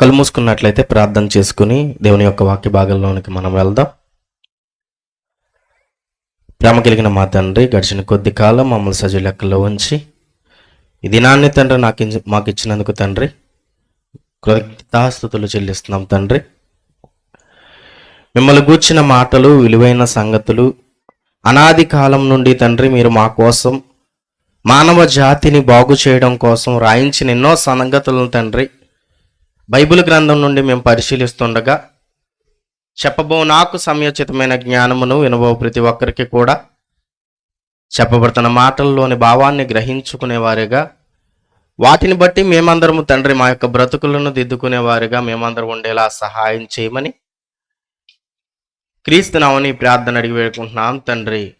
కళ్ళు మూసుకున్నట్లయితే ప్రార్థన చేసుకుని దేవుని యొక్క వాక్య భాగంలోనికి మనం వెళ్దాం. ప్రేమ కలిగిన మా తండ్రి గడిచిన కొద్ది కాలం మమ్మల్ని సజీ లెక్కలో ఉంచి ఈ దినాన్ని తండ్రి నాకు మాకు ఇచ్చినందుకు తండ్రి కృతజ్ఞతాస్థుతులు చెల్లిస్తున్నాం తండ్రి. మిమ్మల్ని గూర్చిన మాటలు విలువైన సంగతులు అనాది కాలం నుండి తండ్రి మీరు మా కోసం మానవ జాతిని బాగు చేయడం కోసం రాయించిన ఎన్నో సంగతులను తండ్రి బైబిల్ గ్రంథం నుండి మేము పరిశీలిస్తుండగా చెప్పబో నాకు సమయోచితమైన జ్ఞానమును వినబో ప్రతి ఒక్కరికి కూడా చెప్పబడుతున్న మాటల్లోని భావాన్ని గ్రహించుకునేవారిగా వాటిని బట్టి మేమందరము తండ్రి మా యొక్క బ్రతుకులను దిద్దుకునేవారిగా మేమందరం ఉండేలా సహాయం చేయమని క్రీస్తునామని ప్రార్థన అడిగి వేడుకుంటున్నాం తండ్రి.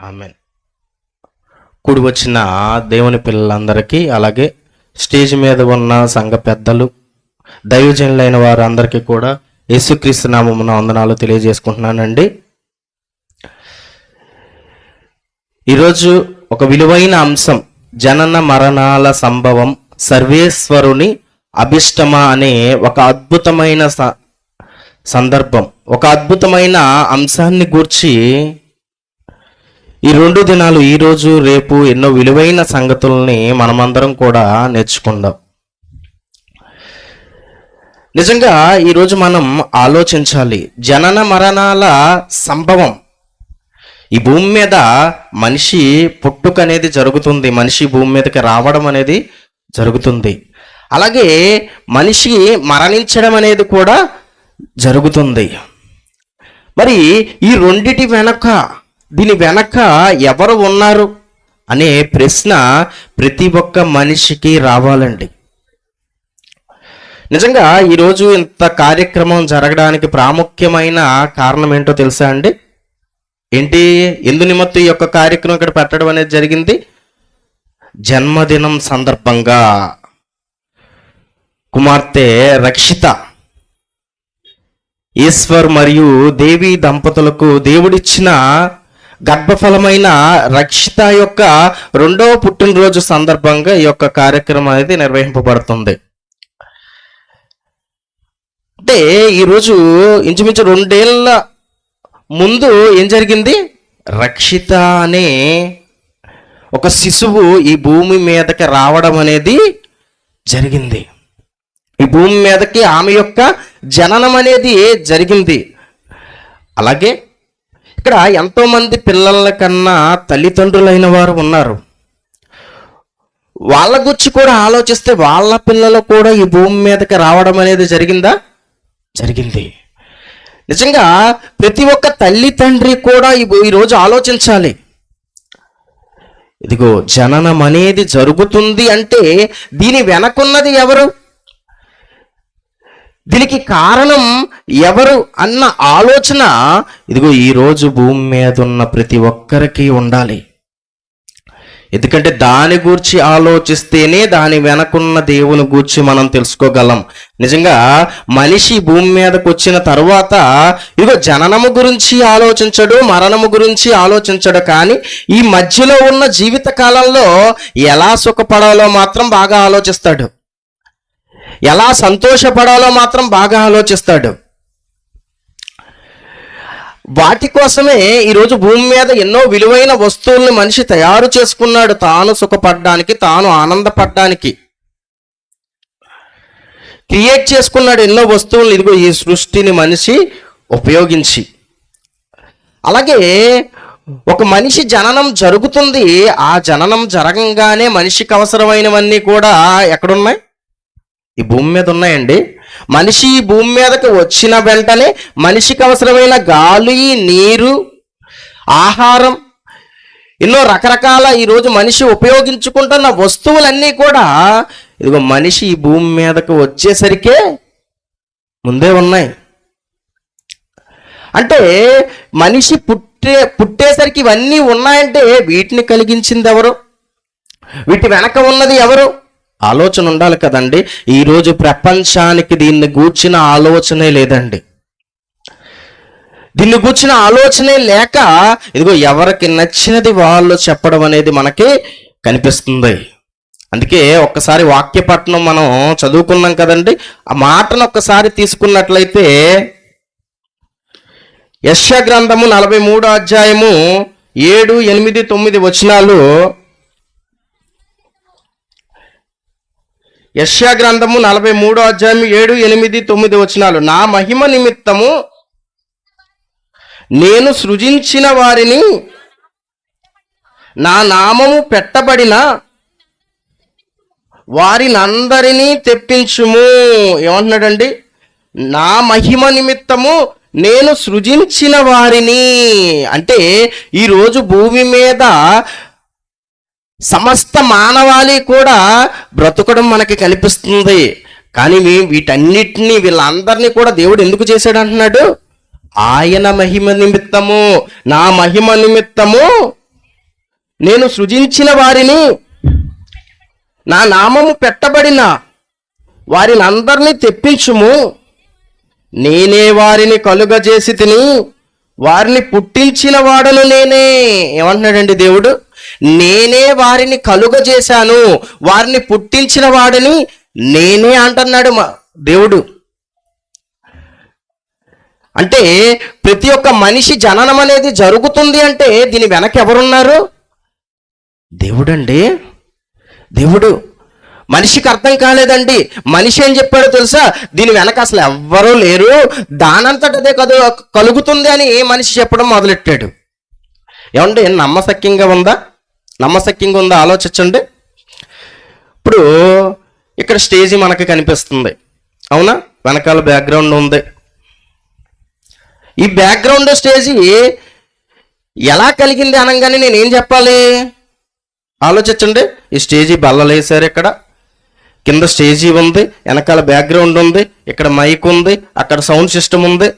ఆమెన్. కూడి వచ్చిన దేవుని పిల్లలందరికీ అలాగే స్టేజ్ మీద ఉన్న సంఘ పెద్దలు దైవజనులైన వారు అందరికీ కూడా యేసుక్రీస్తు నామమున వందనాలు తెలియజేసుకుంటున్నానండి. ఈరోజు ఒక విలువైన అంశం జనన మరణాల సంభవం సర్వేశ్వరుని అభిష్టమా అనే ఒక అద్భుతమైన స- సందర్భం. ఒక అద్భుతమైన అంశాన్ని గూర్చి ఈ రెండు దినాలు ఈ రోజు రేపు ఎన్నో విలువైన సంగతుల్ని మనమందరం కూడా నేర్చుకుందాం. నిజంగా ఈరోజు మనం ఆలోచించాలి. జనన మరణాల సంభవం. ఈ భూమి మీద మనిషి పుట్టుక అనేది జరుగుతుంది. మనిషి భూమి మీదకి రావడం అనేది జరుగుతుంది. అలాగే మనిషి మరణించడం అనేది కూడా జరుగుతుంది. మరి ఈ రెండిటి వెనక దీని వెనక ఎవరు ఉన్నారు అనే ప్రశ్న ప్రతి ఒక్క మనిషికి రావాలండి. నిజంగా ఈరోజు ఇంత కార్యక్రమం జరగడానికి ప్రాముఖ్యమైన కారణం ఏంటో తెలుసా అండి? ఏంటి? ఎందు నిమిత్తం ఈ యొక్క కార్యక్రమం ఇక్కడ పెట్టడం అనేది జరిగింది. జన్మదినం సందర్భంగా కుమార్తె రక్షిత ఈశ్వర్ మరియు దేవి దంపతులకు దేవుడిచ్చిన గర్భఫలమైన రక్షిత యొక్క రెండవ పుట్టినరోజు సందర్భంగా ఈ యొక్క కార్యక్రమం అనేది నిర్వహింపబడుతుంది. అంటే ఈరోజు ఇంచుమించు రెండేళ్ళ ముందు ఏం జరిగింది? రక్షిత అనే ఒక శిశువు ఈ భూమి మీదకి రావడం అనేది జరిగింది. ఈ భూమి మీదకి ఆమె యొక్క జననం అనేది జరిగింది. అలాగే ఇక్కడ ఎంతోమంది పిల్లల కన్నా తల్లిదండ్రులైన వారు ఉన్నారు. వాళ్ళ గురించి కూడా ఆలోచిస్తే వాళ్ళ పిల్లలు కూడా ఈ భూమి మీదకి రావడం అనేది జరిగిందా? జరిగింది. నిజంగా ప్రతి ఒక్క తల్లి తండ్రి కూడా ఈ ఈరోజు ఆలోచించాలి. ఇదిగో జననం అనేది జరుగుతుంది అంటే దీని వెనకున్నది ఎవరు? దీనికి కారణం ఎవరు అన్న ఆలోచన ఇదిగో ఈరోజు భూమి మీద ఉన్న ప్రతి ఒక్కరికి ఉండాలి. ఎందుకంటే దాని గూర్చి ఆలోచిస్తేనే దాని వెనకున్న దేవుని గూర్చి మనం తెలుసుకోగలం. నిజంగా మనిషి భూమి మీదకి వచ్చిన తర్వాత ఇదిగో జననము గురించి ఆలోచించడు మరణము గురించి ఆలోచించడు కానీ ఈ మధ్యలో ఉన్న జీవిత కాలంలో ఎలా సుఖపడాలో మాత్రం బాగా ఆలోచిస్తాడు. ఎలా సంతోషపడాలో మాత్రం బాగా ఆలోచిస్తాడు. వాటి కోసమే ఈరోజు భూమి మీద ఎన్నో విలువైన వస్తువుల్ని మనిషి తయారు చేసుకున్నాడు. తాను సుఖపడ్డానికి తాను ఆనందపడడానికి. క్రియేట్ చేసుకున్నాడు ఎన్నో వస్తువులను. ఇదిగో ఈ సృష్టిని మనిషి ఉపయోగించి. అలాగే ఒక మనిషి జననం జరుగుతుంది. ఆ జననం జరగంగానే మనిషికి అవసరమైనవన్నీ కూడా ఎక్కడున్నాయి? ఈ భూమి మీద ఉన్నాయండి. మనిషి ఈ భూమి మీదకి వచ్చిన వెంటనే మనిషికి అవసరమైన గాలి నీరు ఆహారం ఎన్నో రకరకాల ఈరోజు మనిషి ఉపయోగించుకుంటున్న వస్తువులన్నీ కూడా ఇదిగో మనిషి ఈ భూమి మీదకు వచ్చేసరికే ముందే ఉన్నాయి. అంటే మనిషి పుట్టే పుట్టేసరికి ఇవన్నీ ఉన్నాయంటే వీటిని కలిగించింది ఎవరు? వీటి వెనక ఉన్నది ఎవరు? ఆలోచన ఉండాలి కదండి. ఈరోజు ప్రపంచానికి దీన్ని గూర్చిన ఆలోచనే లేదండి. దీన్ని గూర్చిన ఆలోచనే లేక ఇదిగో ఎవరికి నచ్చినది వాళ్ళు చెప్పడం అనేది మనకి కనిపిస్తుంది. అందుకే ఒక్కసారి వాక్యపట్నం మనం చదువుకున్నాం కదండి. ఆ మాటను ఒక్కసారి తీసుకున్నట్లయితే యశ గ్రంథము నలభై మూడు అధ్యాయము ఏడు ఎనిమిది తొమ్మిది వచనాలు యశ్యా గ్రంథము నలభై మూడో అధ్యాయం ఏడు ఎనిమిది తొమ్మిది వచనాలు. నా మహిమ నిమిత్తము నేను సృజించిన వారిని నా నామము పెట్టబడిన వారినందరినీ తెప్పించుము. ఏమంటున్నాడండి? నా మహిమ నిమిత్తము నేను సృజించిన వారిని. అంటే ఈరోజు భూమి మీద సమస్త మానవాళి కూడా బ్రతకడం మనకి కనిపిస్తుంది కానీ వీటన్నిటినీ వీళ్ళందరినీ కూడా దేవుడు ఎందుకు చేశాడు అంటున్నాడు? ఆయన మహిమ నిమిత్తము నా మహిమ నిమిత్తము నేను సృజించిన వారిని నా నామము పెట్టబడిన వారిని అందరినీ తెప్పించుము. నేనే వారిని కలుగజేసి తిని వారిని పుట్టించిన వాడలు నేనే. ఏమంటున్నాడండి దేవుడు? నేనే వారిని కలుగజేశాను. వారిని పుట్టించిన వాడిని నేనే అంటున్నాడు మా దేవుడు. అంటే ప్రతి ఒక్క మనిషి జననం అనేది జరుగుతుంది అంటే దీని వెనక ఎవరున్నారు? దేవుడండి. దేవుడు మనిషికి అర్థం కాలేదండి. మనిషి ఏం చెప్పాడో తెలుసా? దీని వెనక అసలు ఎవ్వరూ లేరు. దానంతటదే కదు కలుగుతుంది అని మనిషి చెప్పడం మొదలెట్టాడు. ఏమంటే నమ్మశక్యంగా ఉందా? నమ్మశక్యంగా ఉందా? ఆలోచించండి. ఇప్పుడు ఇక్కడ స్టేజీ మనకి కనిపిస్తుంది. అవునా? వెనకాల బ్యాక్గ్రౌండ్ ఉంది. ఈ బ్యాక్గ్రౌండ్ స్టేజీ ఎలా కలిగింది అనగానే నేనేం చెప్పాలి? ఆలోచించండి. ఈ స్టేజీ బల్లలేసారు ఇక్కడ. కింద స్టేజీ ఉంది వెనకాల బ్యాక్గ్రౌండ్ ఉంది ఇక్కడ మైక్ ఉంది అక్కడ సౌండ్ సిస్టమ్ ఉంది.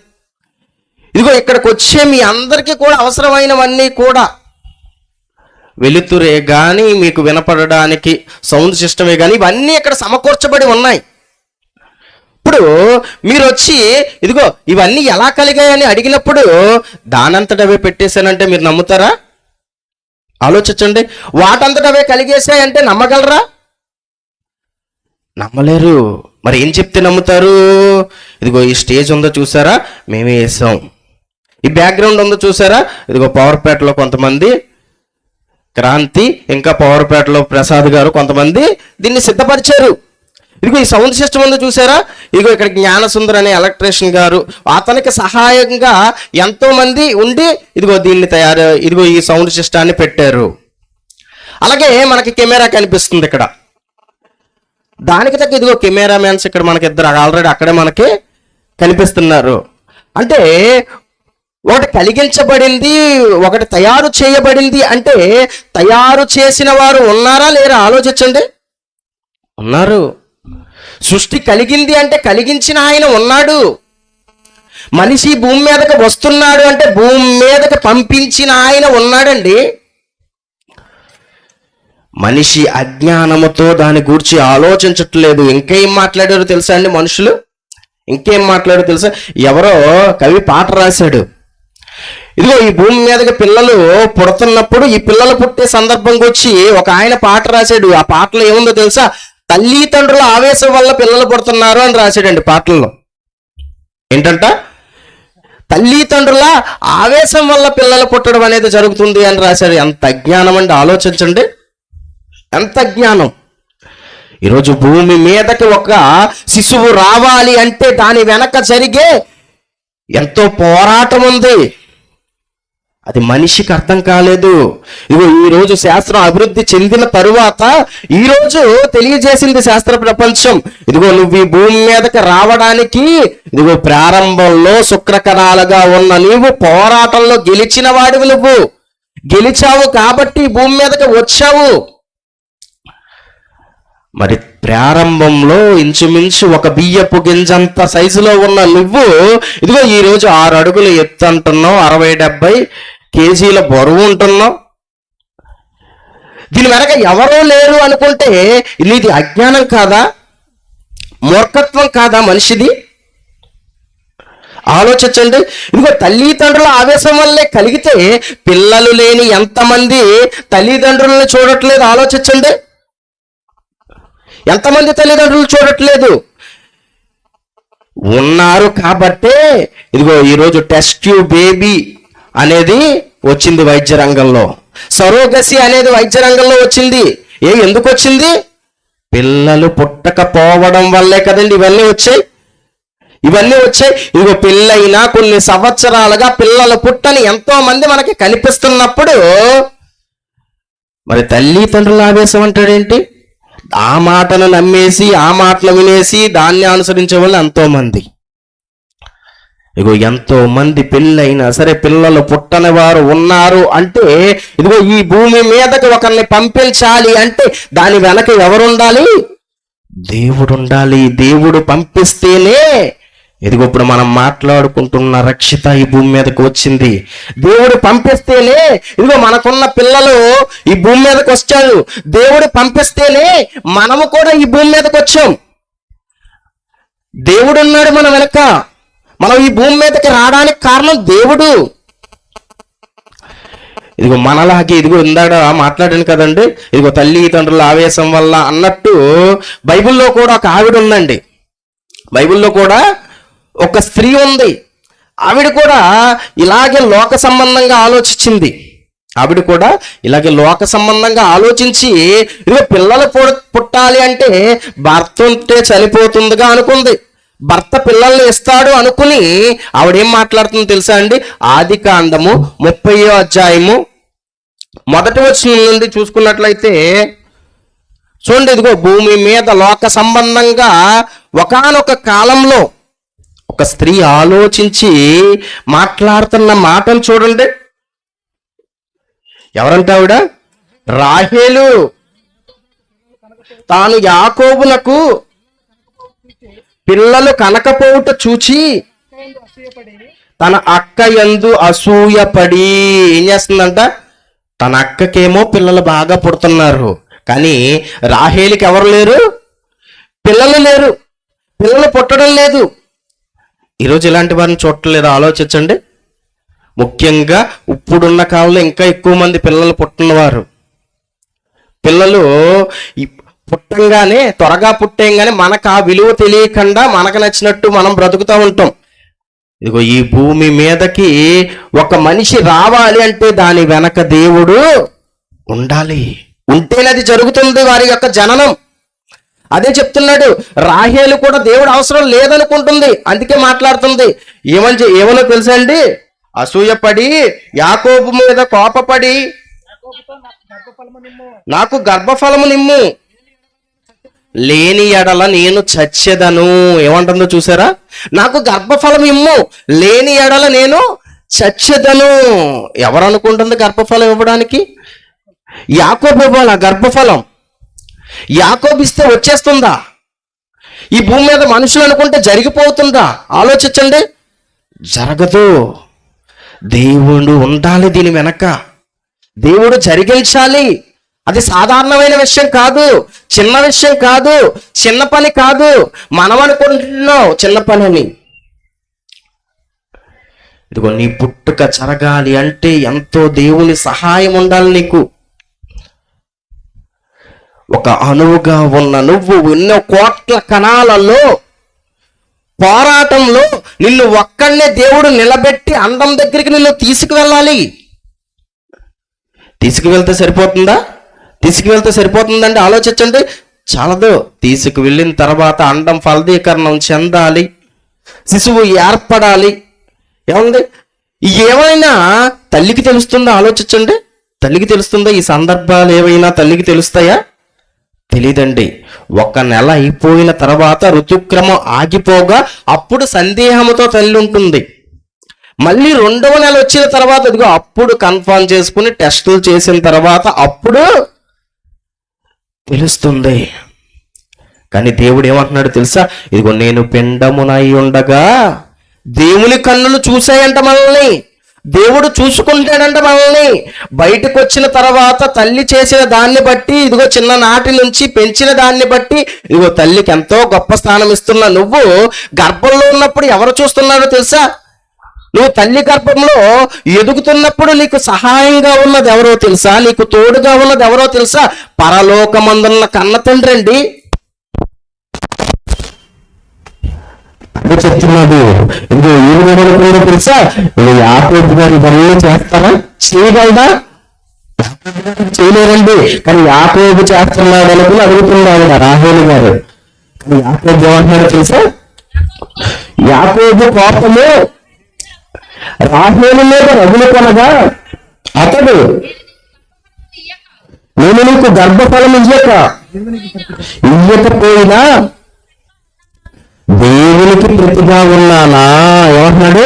ఇదిగో ఇక్కడికి వచ్చే మీ అందరికీ కూడా అవసరమైనవన్నీ కూడా. వెలుతురే కానీ మీకు వినపడడానికి సౌండ్ సిస్టమే కానీ ఇవన్నీ ఇక్కడ సమకూర్చబడి ఉన్నాయి. ఇప్పుడు మీరు వచ్చి ఇదిగో ఇవన్నీ ఎలా కలిగాయని అడిగినప్పుడు దానంతటవే పెట్టేశానంటే మీరు నమ్ముతారా? ఆలోచించండి. వాటంతటవే కలిగేశాయంటే నమ్మగలరా? నమ్మలేరు. మరి ఏం చెప్తే నమ్ముతారు? ఇదిగో ఈ స్టేజ్ ఉందో చూసారా? మేమే వేసాం. ఈ బ్యాక్గ్రౌండ్ ఉందో చూసారా? ఇదిగో పవర్పేటలో కొంతమంది క్రాంతి ఇంకా పవర్పేటలో ప్రసాద్ గారు కొంతమంది దీన్ని సిద్ధపరిచారు. ఇదిగో ఈ సౌండ్ సిస్టమ్ ఉందో చూసారా? ఇదిగో ఇక్కడ జ్ఞానసుందర్ అనే ఎలక్ట్రీషియన్ గారు అతనికి సహాయంగా ఎంతో మంది ఉండి ఇదిగో దీన్ని తయారు ఇదిగో ఈ సౌండ్ సిస్టాన్ని పెట్టారు. అలాగే మనకి కెమెరా కనిపిస్తుంది ఇక్కడ. దానికి తగ్గ ఇదిగో కెమెరా మ్యాన్స్ ఇక్కడ మనకి ఇద్దరు ఆల్రెడీ అక్కడే మనకి కనిపిస్తున్నారు. అంటే ఒకటి కలిగించబడింది ఒకటి తయారు చేయబడింది అంటే తయారు చేసిన వారు ఉన్నారా లేరా ఆలోచించండి. ఉన్నారు. సృష్టి కలిగింది అంటే కలిగించిన ఆయన ఉన్నాడు. మనిషి భూమి మీదకి వస్తున్నాడు అంటే భూమి మీదకి పంపించిన ఆయన ఉన్నాడండి. మనిషి అజ్ఞానముతో దాని గూర్చి ఆలోచించట్లేదు. ఇంకేం మాట్లాడారో తెలుసా అండి మనుషులు? ఇంకేం మాట్లాడారో తెలుసా? ఎవరో కవి పాట రాశాడు. ఇదిగో ఈ భూమి మీదకి పిల్లలు పుడుతున్నప్పుడు ఈ పిల్లలు పుట్టే సందర్భంకి వచ్చి ఒక ఆయన పాట రాశాడు. ఆ పాటలో ఏముందో తెలుసా? తల్లిదండ్రుల ఆవేశం వల్ల పిల్లలు పుడుతున్నారు అని రాశాడండి పాటల్లో. ఏంటంట? తల్లిదండ్రుల ఆవేశం వల్ల పిల్లలు పుట్టడం అనేది జరుగుతుంది అని రాశాడు. ఎంత అజ్ఞానం అండి ఆలోచించండి. ఎంత జ్ఞానం? ఈరోజు భూమి మీదకి ఒక శిశువు రావాలి అంటే దాని వెనక జరిగే ఎంతో పోరాటం ఉంది. అది మనిషికి అర్థం కాలేదు. ఇదిగో ఈ రోజు శాస్త్రం అభివృద్ధి చెందిన తరువాత ఈ రోజు తెలియజేసింది శాస్త్ర ప్రపంచం. ఇదిగో నువ్వు ఈ భూమి మీదకి రావడానికి ఇదిగో ప్రారంభంలో శుక్రకణాలుగా ఉన్న నీవు పోరాటంలో గెలిచిన వాడివి నువ్వు. గెలిచావు కాబట్టి భూమి మీదకి వచ్చావు. మరి ప్రారంభంలో ఇంచుమించు ఒక బియ్యపు గింజంత సైజులో ఉన్న నువ్వు ఇదిగో ఈరోజు ఆరు అడుగులు ఎత్తు అంటున్నావు అరవై డెబ్బై కేజీల బరువు ఉంటున్నావు. దీని వెనక ఎవరూ లేరు అనుకుంటే నీది అజ్ఞానం కాదా? మూర్ఖత్వం కాదా మనిషిది? ఆలోచించండి. ఇదిగో తల్లిదండ్రుల ఆవేశం వల్లే కలిగితే పిల్లలు లేని ఎంతమంది తల్లిదండ్రులను చూడట్లేదు ఆలోచించండి. ఎంతమంది తల్లిదండ్రులు చూడట్లేదు? ఉన్నారు కాబట్టే ఇదిగో ఈరోజు టెస్ట్ ట్యూబ్ బేబీ అనేది వచ్చింది వైద్య రంగంలో. సరోగసి అనేది వైద్య రంగంలో వచ్చింది. ఏ ఎందుకు వచ్చింది? పిల్లలు పుట్టకపోవడం వల్లే కదండి ఇవన్నీ వచ్చాయి. ఇవన్నీ వచ్చాయి. ఇదిగో పెళ్ళైనా కొన్ని సంవత్సరాలుగా పిల్లలు పుట్టని ఎంతో మంది మనకి కనిపిస్తున్నప్పుడు మరి తల్లి తండ్రుల ఆవేశం అంటాడేంటి? ఆ మాటను నమ్మేసి ఆ మాటలు వినేసి దాన్ని అనుసరించే వాళ్ళు ఎంతోమంది. ఇగో ఎంతో మంది పెళ్ళైనా సరే పిల్లలు పుట్టని వారు ఉన్నారు అంటే ఇదిగో ఈ భూమి మీదకి ఒకరిని పంపించాలి అంటే దాని వెనక ఎవరుండాలి? దేవుడు ఉండాలి దేవుడు పంపిస్తేనే ఇదిగో ఇప్పుడు మనం మాట్లాడుకుంటున్న రక్షిత ఈ భూమి మీదకి వచ్చింది. దేవుడు పంపిస్తేనే ఇదిగో మనకున్న పిల్లలు ఈ భూమి మీదకి వచ్చారు. దేవుడు పంపిస్తేనే మనము కూడా ఈ భూమి మీదకి వచ్చాం. దేవుడు ఉన్నాడు మన వెనక. మనం ఈ భూమి మీదకి రావడానికి కారణం దేవుడు. ఇదిగో మనలాగే ఇదిగో ఇందాక మాట్లాడాను కదండి? ఇదిగో తల్లి తండ్రుల ఆవేశం వల్ల అన్నట్టు బైబిల్లో కూడా ఒక ఆవిడ ఉందండి. బైబిల్లో కూడా ఒక స్త్రీ ఉంది. ఆవిడ కూడా ఇలాగే లోక సంబంధంగా ఆలోచించింది. ఆవిడ కూడా ఇలాగే లోక సంబంధంగా ఆలోచించి ఇదిగో పిల్లలు పుట్టాలి అంటే భర్త ఉంటే చనిపోతుందిగా అనుకుంది. భర్త పిల్లల్ని ఇస్తాడు అనుకుని ఆవిడేం మాట్లాడుతుందో తెలుసా అండి? ఆది కాండము ముప్పయో అధ్యాయము మొదటి వచ్చిన నుండి చూసుకున్నట్లయితే చూడండి ఇదిగో భూమి మీద లోక సంబంధంగా ఒకానొక కాలంలో ఒక స్త్రీ ఆలోచించి మాట్లాడుతున్న మాటలు చూడండి. ఎవరంటే ఆవిడ? రాహేలు. తాను యాకోబునకు పిల్లలు కనకపోవుట చూచి తన అక్క ఎందు అసూయపడి ఏం చేస్తుందంట? తన అక్కకేమో పిల్లలు బాగా పుడుతున్నారు. కానీ రాహేలికి ఎవరు లేరు? పిల్లలు లేరు. పిల్లలు పుట్టడం లేదు. ఈరోజు ఇలాంటి వారిని చూడలేదు ఆలోచించండి. ముఖ్యంగా ఇప్పుడున్న కాలంలో ఇంకా ఎక్కువ మంది పిల్లలు పుట్టినవారు. పిల్లలు పుట్టంగానే త్వరగా పుట్టేయంగానే మనకు ఆ విలువ తెలియకుండా మనకు నచ్చినట్టు మనం బ్రతుకుతూ ఉంటాం. ఇదిగో ఈ భూమి మీదకి ఒక మనిషి రావాలి అంటే దాని వెనక దేవుడు ఉండాలి. ఉంటేనే అది జరుగుతుంది వారి యొక్క జననం. అదే చెప్తున్నాడు రాహేలు కూడా దేవుడు అవసరం లేదనుకుంటుంది అందుకే మాట్లాడుతుంది. ఏమని ఏమనో తెలుసా అండి? అసూయపడి యాకోబు మీద కోపపడి నాకు గర్భఫలము నిమ్ము. లేని ఎడల నేను చచ్చెదను. ఏమంటుందో చూసారా? నాకు గర్భఫలం ఇమ్ము. లేని ఎడల నేను చచ్చెదను. ఎవరు అనుకుంటుంది గర్భఫలం ఇవ్వడానికి? యాకోబు ఇవ్వాలి? గర్భఫలం. యాకోబిస్తే వచ్చేస్తుందా? ఈ భూమి మీద మనుషులు అనుకుంటే జరిగిపోతుందా? ఆలోచించండి. జరగదు. దేవుడు ఉండాలి దీని వెనక. దేవుడు జరిగించాలి. అది సాధారణమైన విషయం కాదు. చిన్న విషయం కాదు. చిన్న పని కాదు. మనం అనుకుంటున్నాం చిన్న పని అని ఇదిగో నీ పుట్టుక జరగాలి అంటే ఎంతో దేవుని సహాయం ఉండాలి నీకు. ఒక అణువుగా ఉన్న నువ్వు ఎన్నో కోట్ల కణాలలో పోరాటంలో నిన్ను ఒక్కడనే దేవుడు నిలబెట్టి అండం దగ్గరికి నిన్ను తీసుకువెళ్ళాలి. తీసుకువెళ్తే సరిపోతుందా? తీసుకువెళ్తే సరిపోతుందండి ఆలోచించండి. చాలదు. తీసుకువెళ్ళిన తర్వాత అండం ఫలదీకరణం చెందాలి. శిశువు ఏర్పడాలి. ఏముంది? ఏమైనా తల్లికి తెలుస్తుందా? ఆలోచించండి. తల్లికి తెలుస్తుందా? ఈ సందర్భాలు ఏవైనా తల్లికి తెలుస్తాయా? తెలీదండి. ఒక నెల అయిపోయిన తర్వాత ఋతుక్రమం ఆగిపోగా అప్పుడు సందేహంతో తల్లి ఉంటుంది మళ్ళీ రెండవ నెల వచ్చిన తర్వాత ఇదిగో అప్పుడు కన్ఫర్మ్ చేసుకుని టెస్టులు చేసిన తర్వాత అప్పుడు తెలుస్తుంది. కానీ దేవుడు ఏమంటున్నాడు తెలుసా? ఇదిగో నేను పిండమునై ఉండగా దేవుని కన్నులు చూసాయంట మనల్ని. దేవుడు చూసుకుంటాడంట మనల్ని. బయటకు వచ్చిన తర్వాత తల్లి చేసిన దాన్ని బట్టి ఇదిగో చిన్ననాటి నుంచి పెంచిన దాన్ని బట్టి ఇదిగో తల్లికి ఎంతో గొప్ప స్థానం ఇస్తున్నా నువ్వు గర్భంలో ఉన్నప్పుడు ఎవరు చూస్తున్నాడో తెలుసా? నువ్వు తల్లి గర్భంలో ఎదుగుతున్నప్పుడు నీకు సహాయంగా ఉన్నది ఎవరో తెలుసా? నీకు తోడుగా ఉన్నది ఎవరో తెలుసా? పరలోకమందున్న కన్న తండ్రి అండి అదే చెప్తున్నాడు. ఇంకో ఈయన ఏమనుకుందో తెలుసా? ఇది యాకోబు గారు ఇవన్నీ చేస్తారా చేయగలదా చేయలేరండి. కానీ యాకోబు చేస్తున్నాడు అనుకుని అడుగుతున్నాడు రాహుల్ గారు. కానీ యాకోబు ఏమంటున్నాడు తెలుసా? యాకోబు కోపము రాహేలు మీద రగులు కొనగా అతడు నేను నీకు గర్భఫలం ఇయ్యక ఇయ్యకపోయినా దేవునికి ప్రతిగా ఉన్నానా? ఏమంటున్నాడు?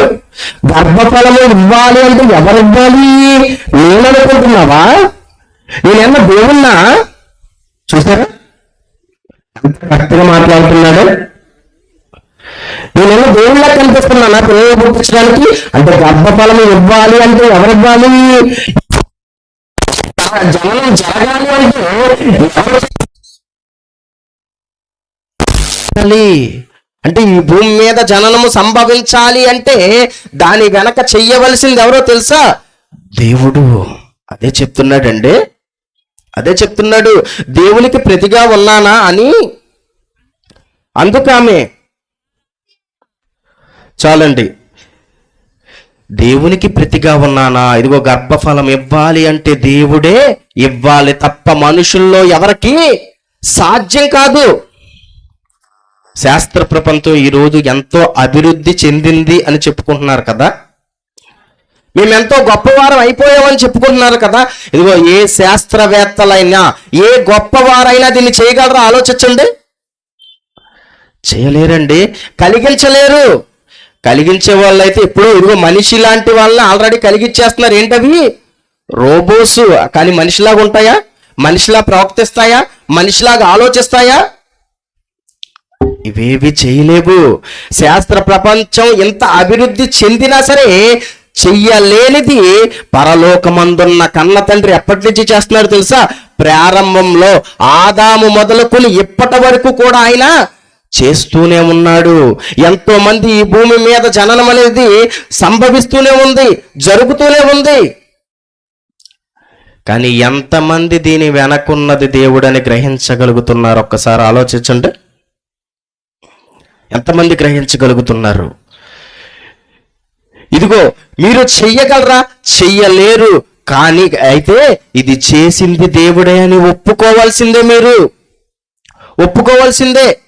గర్భఫలము ఇవ్వాలి అంటే ఎవరు ఇవ్వాలి? నేను అనుకుంటున్నావా నేనేమన్నా దేవున్నా చూసారా ఎంత కరెక్ట్గా మాట్లాడుతున్నాడు? నేనేమో దేవుళ్ళ కనిపిస్తున్నానా పిల్లలు పుట్టించడానికి అంటే గర్భఫలం ఇవ్వాలి అంటే ఎవరు ఇవ్వాలి? జనం జరగాలి అంటే ఎవరు అంటే ఈ భూమి మీద జననము సంభవించాలి అంటే దాని వెనక చెయ్యవలసింది ఎవరో తెలుసా? దేవుడు. అదే చెప్తున్నాడండి. అదే చెప్తున్నాడు. దేవునికి ప్రతిగా ఉన్నానా అని. అందుకామె చాలండి. దేవునికి ప్రతిగా ఉన్నానా? ఇదిగో గర్భఫలం ఇవ్వాలి అంటే దేవుడే ఇవ్వాలి తప్ప మనుషుల్లో ఎవరికి సాధ్యం కాదు. శాస్త్ర ప్రపంచం ఈరోజు ఎంతో అభివృద్ధి చెందింది అని చెప్పుకుంటున్నారు కదా? మేము ఎంతో గొప్పవారం అయిపోయామని చెప్పుకుంటున్నారు కదా? ఇదిగో ఏ శాస్త్రవేత్తలైనా ఏ గొప్పవారైనా దీన్ని చేయగలరా? ఆలోచించండి. చేయలేరండి. కలిగించలేరు. కలిగించే వాళ్ళైతే ఇప్పుడు ఇదిగో మనిషి లాంటి వాళ్ళని ఆల్రెడీ కలిగించేస్తున్నారు. ఏంటవి? రోబోస్. కానీ మనిషిలాగా ఉంటాయా? మనిషిలా ప్రవర్తిస్తాయా? మనిషిలాగా ఆలోచిస్తాయా? ఇవేవి చేయలేవు. శాస్త్ర ప్రపంచం ఎంత అభివృద్ధి చెందినా సరే చెయ్యలేనిది పరలోకమందున్న కన్న తండ్రి ఎప్పటి నుంచి చేస్తున్నాడు తెలుసా? ప్రారంభంలో ఆదాము మొదలుకొని ఇప్పటి వరకు కూడా ఆయన చేస్తూనే ఉన్నాడు. ఎంతో మంది ఈ భూమి మీద జననం అనేది సంభవిస్తూనే ఉంది జరుగుతూనే ఉంది. కానీ ఎంతమంది దీని వెనకున్నది దేవుడని గ్రహించగలుగుతున్నారు? ఒక్కసారి ఆలోచించండి. ఎంతమంది గ్రహించగలుగుతున్నారు? ఇదిగో మీరు చెయ్యగలరా? చెయ్యలేరు. కానీ అయితే ఇది చేసింది దేవుడే అని ఒప్పుకోవాల్సిందే మీరు. ఒప్పుకోవాల్సిందే.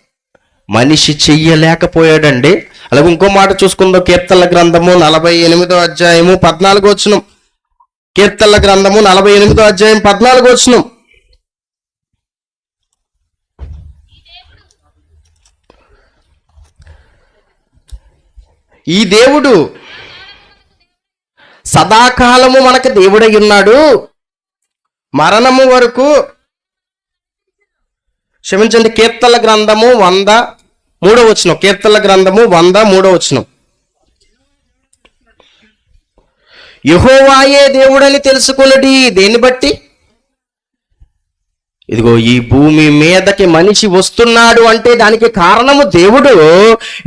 మనిషి చెయ్యలేకపోయాడండి. అలాగే ఇంకో మాట చూసుకుందాం. కీర్తనల గ్రంథము నలభై ఎనిమిదో అధ్యాయము పద్నాలుగు వచ్చినం కీర్తనల గ్రంథము నలభై ఎనిమిదో అధ్యాయం పద్నాలుగు వచ్చినం ఈ దేవుడు సదాకాలము మనకు దేవుడై ఉన్నాడు. మరణము వరకు క్షమించండి కీర్తల గ్రంథము వంద మూడో వచనం కీర్తల గ్రంథము వంద మూడో వచనం. యహోవాయే దేవుడని తెలుసుకున్నది దేన్ని బట్టి? ఇదిగో ఈ భూమి మీదకి మనిషి వస్తున్నాడు అంటే దానికి కారణము దేవుడు.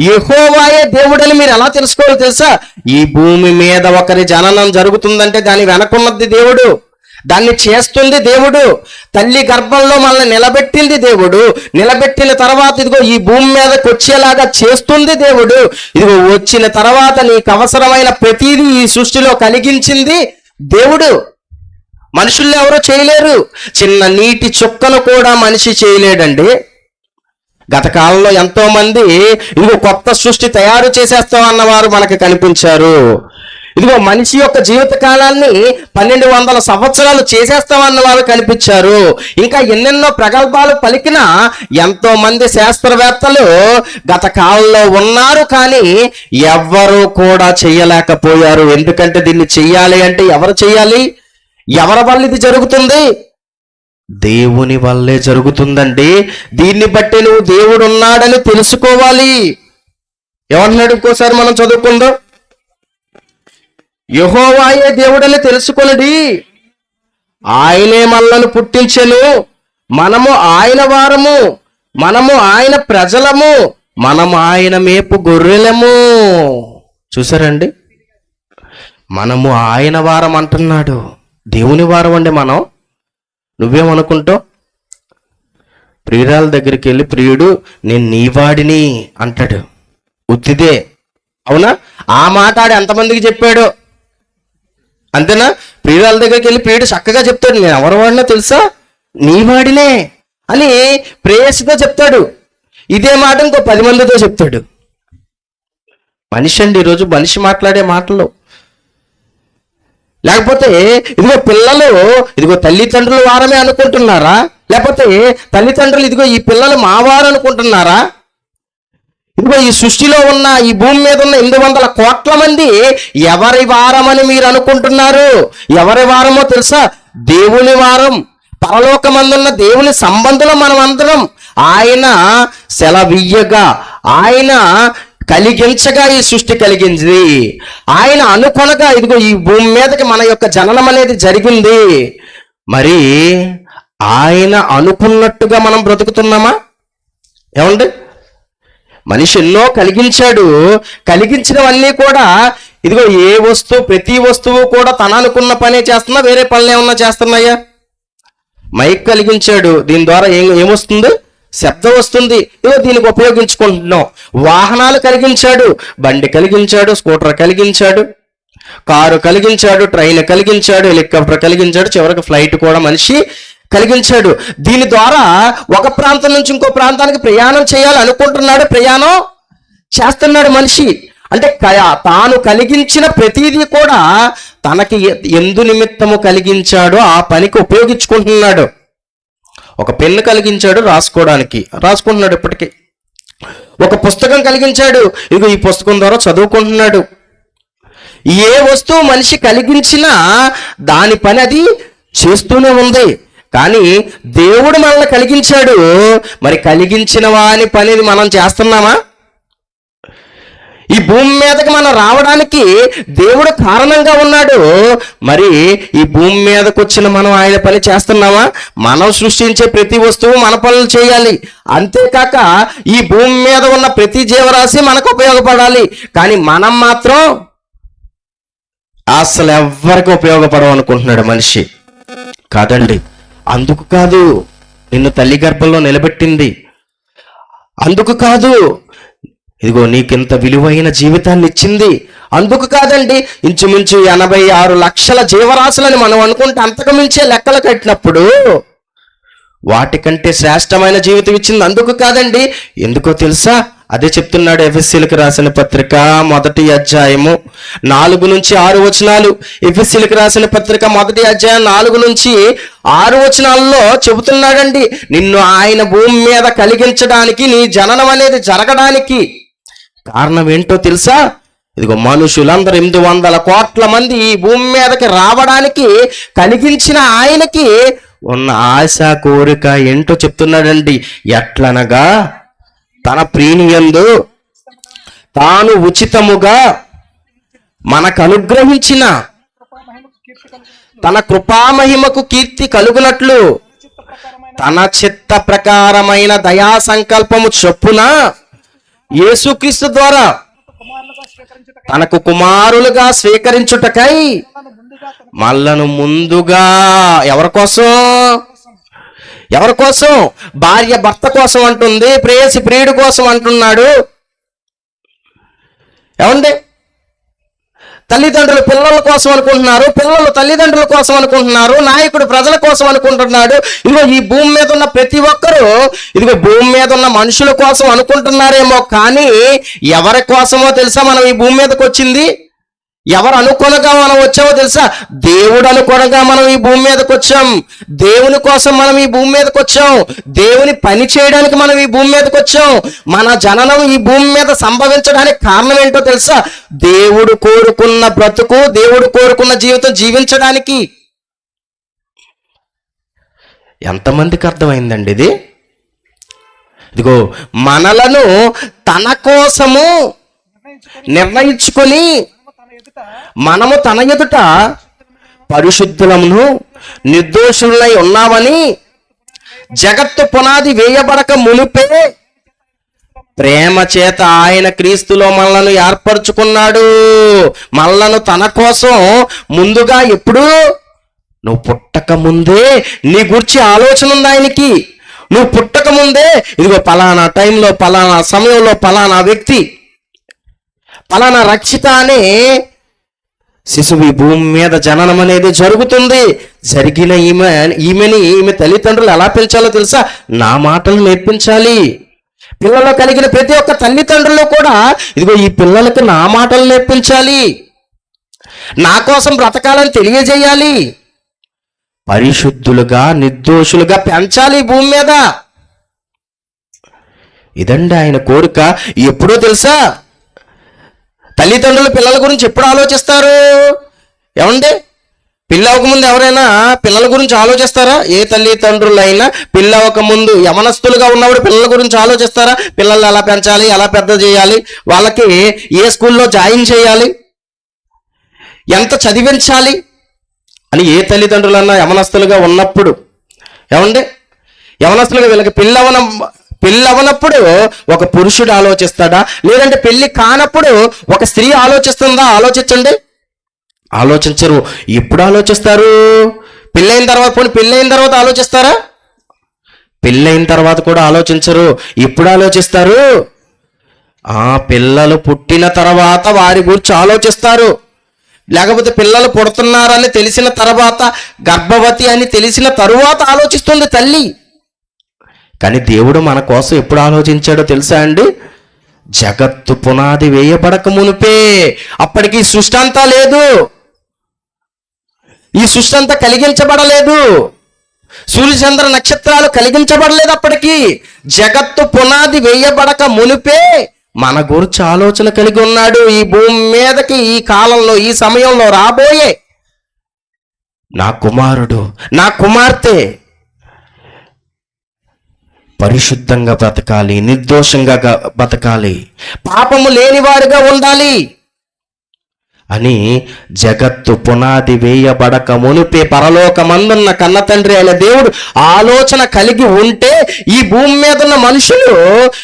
ఎహోవాయే దేవుడని మీరు ఎలా తెలుసుకోవాలి తెలుసా? ఈ భూమి మీద ఒకరి జననం జరుగుతుందంటే దాని వెనకున్నది దేవుడు. దాన్ని చేస్తుంది దేవుడు. తల్లి గర్భంలో మనల్ని నిలబెట్టింది దేవుడు. నిలబెట్టిన తర్వాత ఇదిగో ఈ భూమి మీదకి వచ్చేలాగా చేస్తుంది దేవుడు. ఇదిగో వచ్చిన తర్వాత నీకు అవసరమైన ప్రతిదీ ఈ సృష్టిలో కలిగించింది దేవుడు. మనుషుల్లో ఎవరో చేయలేరు. చిన్న నీటి చుక్కను కూడా మనిషి చేయలేడండి. గత కాలంలో ఎంతోమంది ఇదిగో కొత్త సృష్టి తయారు చేసేస్తాం అన్నవారు మనకు కనిపించారు. ఇదిగో మనిషి యొక్క జీవిత కాలాన్ని పన్నెండు వందల సంవత్సరాలు చేసేస్తామన్న వారు కనిపించారు. ఇంకా ఎన్నెన్నో ప్రగల్భాలు పలికిన ఎంతో మంది శాస్త్రవేత్తలు గత కాలంలో ఉన్నారు కానీ ఎవ్వరూ కూడా చేయలేకపోయారు. ఎందుకంటే దీన్ని చెయ్యాలి అంటే ఎవరు చెయ్యాలి? ఎవరి వల్ల ఇది జరుగుతుంది? దేవుని వల్లే జరుగుతుందండి. దీన్ని బట్టి నువ్వు దేవుడు ఉన్నాడని తెలుసుకోవాలి. ఏమంటున్నాడు ఇంకోసారి మనం చదువుకుందాం? యహోవాయే దేవుడని తెలుసుకొనడి. ఆయనే మనలను పుట్టించెను. మనము ఆయన వారము. మనము ఆయన ప్రజలము. మనము ఆయన మేపు గొర్రెలము. చూసారండి? మనము ఆయన వారం అంటున్నాడు దేవుని వారం అండి మనం. నువ్వేమనుకుంటావు? ప్రియురాల దగ్గరికి వెళ్ళి ప్రియుడు నేను నీ వాడిని అంటాడు. ఉత్తిదే. అవునా? ఆ మాట ఆడు ఎంతమందికి చెప్పాడు? అంతేనా? ప్రియురాల దగ్గరికి వెళ్ళి ప్రియుడు చక్కగా చెప్తాడు. నేను ఎవరి వాడినో తెలుసా? నీ వాడినే అని ప్రేయస్తో చెప్తాడు. ఇదే మాట ఇంకో పది మందితో చెప్తాడు. మనిషి అండి ఈరోజు. మనిషి మాట్లాడే మాటలు లేకపోతే ఇదిగో పిల్లలు ఇదిగో తల్లిదండ్రుల వారమే అనుకుంటున్నారా? లేకపోతే తల్లిదండ్రులు ఇదిగో ఈ పిల్లలు మావారు అనుకుంటున్నారా? ఇదిగో ఈ సృష్టిలో ఉన్న ఈ భూమి మీద ఉన్న ఎనిమిది వందల కోట్ల మంది ఎవరి వారమని మీరు అనుకుంటున్నారు? ఎవరి వారమో తెలుసా? దేవుని వారం. పరలోకమందున్న దేవుని సంబంధులు మనం అందరం ఆయన సెలవియ్యగా. ఆయన కలిగించగా ఈ సృష్టి కలిగింది. ఆయన అనుకొనగా ఇదిగో ఈ భూమి మీదకి మన యొక్క జననం అనేది జరిగింది. మరి ఆయన అనుకున్నట్టుగా మనం బ్రతుకుతున్నామా? ఏమండి? మనిషి ఎన్నో కలిగించాడు. కలిగించినవన్నీ కూడా ఇదిగో ఏ వస్తువు ప్రతి వస్తువు కూడా తన అనుకున్న పనే చేస్తున్నా వేరే పనులు ఏమన్నా చేస్తున్నాయా? మైక్ కలిగించాడు. దీని ద్వారా ఏం ఏమొస్తుంది? శబ్దం వస్తుంది. ఇదో దీనికి ఉపయోగించుకుంటున్నాం. వాహనాలు కలిగించాడు బండి కలిగించాడు స్కూటర్ కలిగించాడు కారు కలిగించాడు ట్రైన్ కలిగించాడు హెలికాప్టర్ కలిగించాడు చివరికి ఫ్లైట్ కూడా మనిషి కలిగించాడు. దీని ద్వారా ఒక ప్రాంతం నుంచి ఇంకో ప్రాంతానికి ప్రయాణం చేయాలి అనుకుంటున్నాడు ప్రయాణం చేస్తున్నాడు మనిషి. అంటే తాను కలిగించిన ప్రతిదీ కూడా తనకి ఎందు నిమిత్తము కలిగించాడో ఆ పనికి ఉపయోగించుకుంటున్నాడు. ఒక పెన్ను కలిగించాడు రాసుకోవడానికి. రాసుకుంటున్నాడు ఇప్పటికీ. ఒక పుస్తకం కలిగించాడు. ఇగో ఈ పుస్తకం ద్వారా చదువుకుంటున్నాడు. ఏ వస్తువు మనిషి కలిగించినా దాని పని అది చేస్తూనే ఉంది. కానీ దేవుడు మనల్ని కలిగించాడు. మరి కలిగించిన వాని పనిని మనం చేస్తున్నామా? ఈ భూమి మీదకి మనం రావడానికి దేవుడు కారణంగా ఉన్నాడు. మరి ఈ భూమి మీదకి వచ్చిన మనం ఆయన పని చేస్తున్నామా? మనం సృష్టించే ప్రతి వస్తువు మన పనులు చేయాలి. అంతేకాక ఈ భూమి మీద ఉన్న ప్రతి జీవరాశి మనకు ఉపయోగపడాలి. కానీ మనం మాత్రం అసలు ఎవ్వరికి ఉపయోగపడవు అనుకుంటున్నాడు మనిషి. కాదండి. అందుకు కాదు. నిన్ను తల్లి గర్భంలో నిలబెట్టింది. అందుకు కాదు. ఇదిగో నీకింత విలువైన జీవితాన్ని ఇచ్చింది అందుకు కాదండి ఇంచుమించు ఎనభై ఆరు లక్షల జీవరాశులని మనం అనుకుంటే అంతకు మించే లెక్కలు కట్టినప్పుడు వాటికంటే శ్రేష్టమైన జీవితం ఇచ్చింది అందుకు కాదండి. ఎందుకో తెలుసా? అదే చెప్తున్నాడు ఎఫ్ఎస్సీలకు రాసిన పత్రిక మొదటి అధ్యాయము నాలుగు నుంచి ఆరు వచనాలు. ఎఫ్ఎస్సీలకు రాసిన పత్రిక మొదటి అధ్యాయం నాలుగు నుంచి ఆరు వచనాల్లో చెబుతున్నాడండి నిన్ను ఆయన భూమి మీద కలిగించడానికి నీ జననం అనేది జరగడానికి కారణం ఏంటో తెలుసా? ఇదిగో మనుషులందరూ ఎనిమిది వందల కోట్ల మంది ఈ భూమి మీదకి రావడానికి కలిగించిన ఆయనకి ఉన్న ఆశ కోరిక ఏంటో చెప్తున్నాడండి. ఎట్లనగా తన ప్రీనియందు తాను ఉచితముగా మనకు అనుగ్రహించిన తన కృపామహిమకు కీర్తి కలుగునట్లు తన చిత్త ప్రకారమైన దయా సంకల్పము చొప్పున యేసుక్రీస్తు ద్వారా తనకు కుమారులుగా స్వీకరించుటకై మళ్ళను ముందుగా ఎవరి కోసం? ఎవరి కోసం? భార్య భర్త కోసం అంటుంది ప్రేయసి ప్రియుడి కోసం అంటున్నాడు. ఏమండి? తల్లిదండ్రులు పిల్లల కోసం అనుకుంటున్నారు పిల్లలు తల్లిదండ్రుల కోసం అనుకుంటున్నారు నాయకుడు ప్రజల కోసం అనుకుంటున్నాడు. ఇదిగో ఈ భూమి మీద ఉన్న ప్రతి ఒక్కరూ ఇదిగో భూమి మీద ఉన్న మనుషుల కోసం అనుకుంటున్నారేమో కానీ ఎవరి కోసమో తెలుసా మనం ఈ భూమి మీదకి వచ్చింది? ఎవరు అనుకూలంగా మనం వచ్చామో తెలుసా? దేవుడు అనుకూలంగా మనం ఈ భూమి మీదకి వచ్చాం. దేవుని కోసం మనం ఈ భూమి మీదకి వచ్చాం. దేవుని పని చేయడానికి మనం ఈ భూమి మీదకి వచ్చాం. మన జననం ఈ భూమి మీద సంభవించడానికి కారణం ఏంటో తెలుసా? దేవుడు కోరుకున్న బ్రతుకు దేవుడు కోరుకున్న జీవితం జీవించడానికి. ఎంతమందికి అర్థమైందండి ఇది? ఇదిగో మనలను తన కోసము నిర్ణయించుకొని మనము తన ఎదుట పరిశుద్ధులమును నిర్దోషులై ఉన్నామని జగత్తు పునాది వేయబడక మునిపే ప్రేమ చేత ఆయన క్రీస్తులో మనలను ఏర్పరచుకున్నాడు. మనలను తన కోసం ముందుగా ఎప్పుడు నువ్వు పుట్టక ముందే నీ గురించి ఆలోచన ఉంది ఆయనకి. నువ్వు పుట్టక ముందే ఇదిగో పలానా టైంలో పలానా సమయంలో పలానా వ్యక్తి ఫలానా రక్షిత అనే శిశువు ఈ భూమి మీద జననం అనేది జరుగుతుంది. జరిగిన ఈమె ఈమెని ఈమె తల్లిదండ్రులు ఎలా పెంచాలో తెలుసా? నా మాటలు నేర్పించాలి. పిల్లలు కలిగిన ప్రతి ఒక్క తల్లిదండ్రులు కూడా ఇదిగో ఈ పిల్లలకు నా మాటలు నేర్పించాలి. నా కోసం బ్రతకాలని తెలియజేయాలి. పరిశుద్ధులుగా నిర్దోషులుగా పెంచాలి భూమి మీద. ఇదండి ఆయన కోరిక. ఎప్పుడో తెలుసా? తల్లిదండ్రులు పిల్లల గురించి ఎప్పుడు ఆలోచిస్తారు? ఏమండి? పిల్ల ముందు ఎవరైనా పిల్లల గురించి ఆలోచిస్తారా? ఏ తల్లిదండ్రులైనా పిల్ల ముందు యమనస్తులుగా ఉన్నప్పుడు పిల్లల గురించి ఆలోచిస్తారా? పిల్లల్ని ఎలా పెంచాలి? ఎలా పెద్ద చేయాలి? వాళ్ళకి ఏ స్కూల్లో జాయిన్ చేయాలి? ఎంత చదివించాలి? అని ఏ తల్లిదండ్రులన్నా యమనస్తులుగా ఉన్నప్పుడు ఏమండి? యవనస్తులుగా వీళ్ళకి పిల్లవన పెళ్ళి అవ్వనప్పుడు ఒక పురుషుడు ఆలోచిస్తాడా? లేదంటే పెళ్ళి కానప్పుడు ఒక స్త్రీ ఆలోచిస్తుందా? ఆలోచించండి. ఆలోచించరు. ఎప్పుడు ఆలోచిస్తారు? పెళ్ళైన తర్వాత పోనీ పెళ్ళైన తర్వాత ఆలోచిస్తారా? పెళ్ళైన తర్వాత కూడా ఆలోచించరు. ఎప్పుడు ఆలోచిస్తారు? ఆ పిల్లలు పుట్టిన తర్వాత వారి గురించి ఆలోచిస్తారు. లేకపోతే పిల్లలు పుడుతున్నారని తెలిసిన తర్వాత గర్భవతి అని తెలిసిన తరువాత ఆలోచిస్తుంది తల్లి. కానీ దేవుడు మన కోసం ఎప్పుడు ఆలోచించాడో తెలుసా అండి? జగత్తు పునాది వేయబడక మునిపే. అప్పటికి సృష్టి అంతా లేదు. ఈ సృష్టి అంతా కలిగించబడలేదు. సూర్యచంద్ర నక్షత్రాలు కలిగించబడలేదు అప్పటికి. జగత్తు పునాది వేయబడక మునిపే మన గురించి ఆలోచన కలిగి ఉన్నాడు. ఈ భూమి మీదకి ఈ కాలంలో ఈ సమయంలో రాబోయే నా కుమారుడు నా కుమార్తె. పరిశుద్ధంగా బ్రతకాలి నిర్దోషంగా బ్రతకాలి పాపము లేనివారుగా ఉండాలి అని జగత్తు పునాది వేయబడక మునిపే పరలోకమందున్న కన్న తండ్రి అయిన దేవుడు ఆలోచన కలిగి ఉంటే ఈ భూమి మీద ఉన్న మనుషులు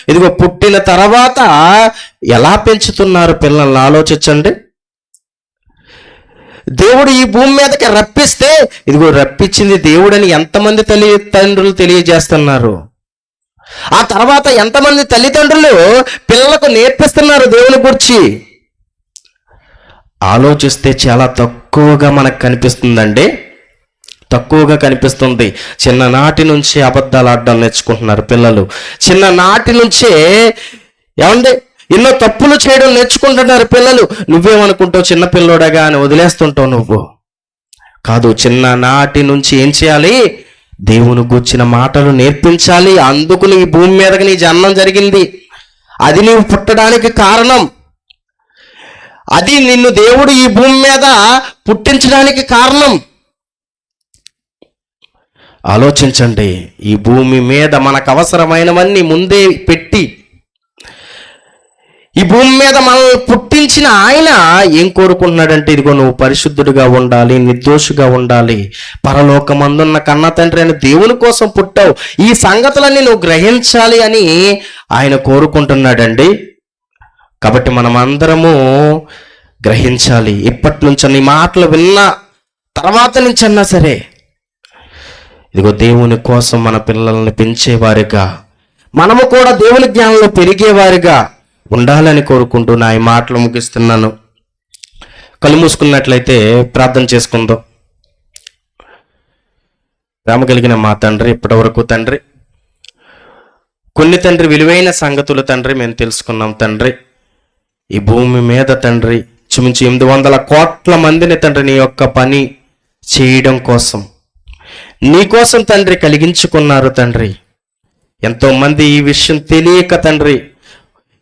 ఇదిగో పుట్టిన తర్వాత ఎలా పెంచుతున్నారు పిల్లల్ని ఆలోచించండి. దేవుడు ఈ భూమి మీదకి రప్పిస్తే ఇదిగో రప్పించింది దేవుడని ఎంతమంది తల్లిదండ్రులు తెలియజేస్తున్నారు. ఆ తర్వాత ఎంతమంది తల్లిదండ్రులు పిల్లలకు నేర్పిస్తున్నారు దేవుని గురించి? ఆలోచిస్తే చాలా తక్కువగా మనకు కనిపిస్తుందండి. తక్కువగా కనిపిస్తుంది. చిన్ననాటి నుంచి అబద్ధాలు ఆడడం నేర్చుకుంటున్నారు పిల్లలు. చిన్ననాటి నుంచే ఏమండి? ఎన్నో తప్పులు చేయడం నేర్చుకుంటున్నారు పిల్లలు. నువ్వేమనుకుంటావు? చిన్న పిల్లోడగా అని వదిలేస్తుంటావు నువ్వు. కాదు చిన్ననాటి నుంచి ఏం చేయాలి? దేవుని గుచ్చిన మాటలు నేర్పించాలి. అందుకు నీ భూమి మీదకి నీ జన్మం జరిగింది. అది నీవు పుట్టడానికి కారణం. అది నిన్ను దేవుడు ఈ భూమి మీద పుట్టించడానికి కారణం. ఆలోచించండి. ఈ భూమి మీద మనకు అవసరమైనవన్నీ ముందే పెట్టి ఈ భూమి మీద మనల్ని పుట్టించిన ఆయన ఏం కోరుకుంటున్నాడంటే ఇదిగో నువ్వు పరిశుద్ధుడిగా ఉండాలి నిర్దోషిగా ఉండాలి. పరలోకమందున్న కన్న తండ్రి అని దేవుని కోసం పుట్టావు. ఈ సంగతులన్నీ నువ్వు గ్రహించాలి అని ఆయన కోరుకుంటున్నాడండి. కాబట్టి మనం అందరము గ్రహించాలి. ఇప్పటి నుంచి నీ మాటలు విన్న తర్వాత నుంచి అన్నా సరే ఇదిగో దేవుని కోసం మన పిల్లల్ని పెంచేవారుగా. మనము కూడా దేవుని జ్ఞానంలో పెరిగేవారుగా. ఉండాలని కోరుకుంటూ నా ఈ మాటలు ముగిస్తున్నాను. కళ్ళు మూసుకున్నట్లయితే ప్రార్థన చేసుకుందాం. ప్రేమ కలిగిన మా తండ్రి ఇప్పటివరకు తండ్రి. కొన్ని తండ్రి విలువైన సంగతులు తండ్రి మేము తెలుసుకున్నాం తండ్రి. ఈ భూమి మీద తండ్రి చుమించి ఎనిమిది వందల కోట్ల మందిని తండ్రి నీ యొక్క పని చేయడం కోసం. నీ కోసం తండ్రి కలిగించుకున్నారు తండ్రి. ఎంతోమంది ఈ విషయం తెలియక తండ్రి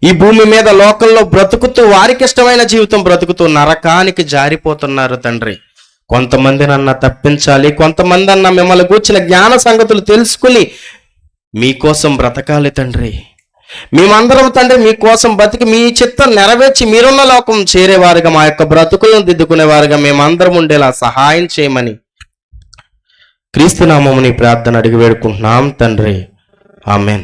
ఈ భూమి మీద లోకంలో బ్రతుకుతూ వారికి ఇష్టమైన జీవితం బ్రతుకుతూ నరకానికి జారిపోతున్నారు తండ్రి. కొంతమంది నన్న తప్పించాలి కొంతమంది అన్న మిమ్మల్ని కూర్చిన జ్ఞాన సంగతులు తెలుసుకుని మీకోసం బ్రతకాలి తండ్రి. మేమందరం తండ్రి మీకోసం బతికి మీ చిత్తం నెరవేర్చి మీరున్న లోకం చేరేవారుగా మా యొక్క బ్రతుకులను దిద్దుకునేవారుగా మేమందరం ఉండేలా సహాయం చేయమని క్రీస్తునామముని ప్రార్థన అడిగి వేడుకుంటున్నాం తండ్రి. ఆమెన్.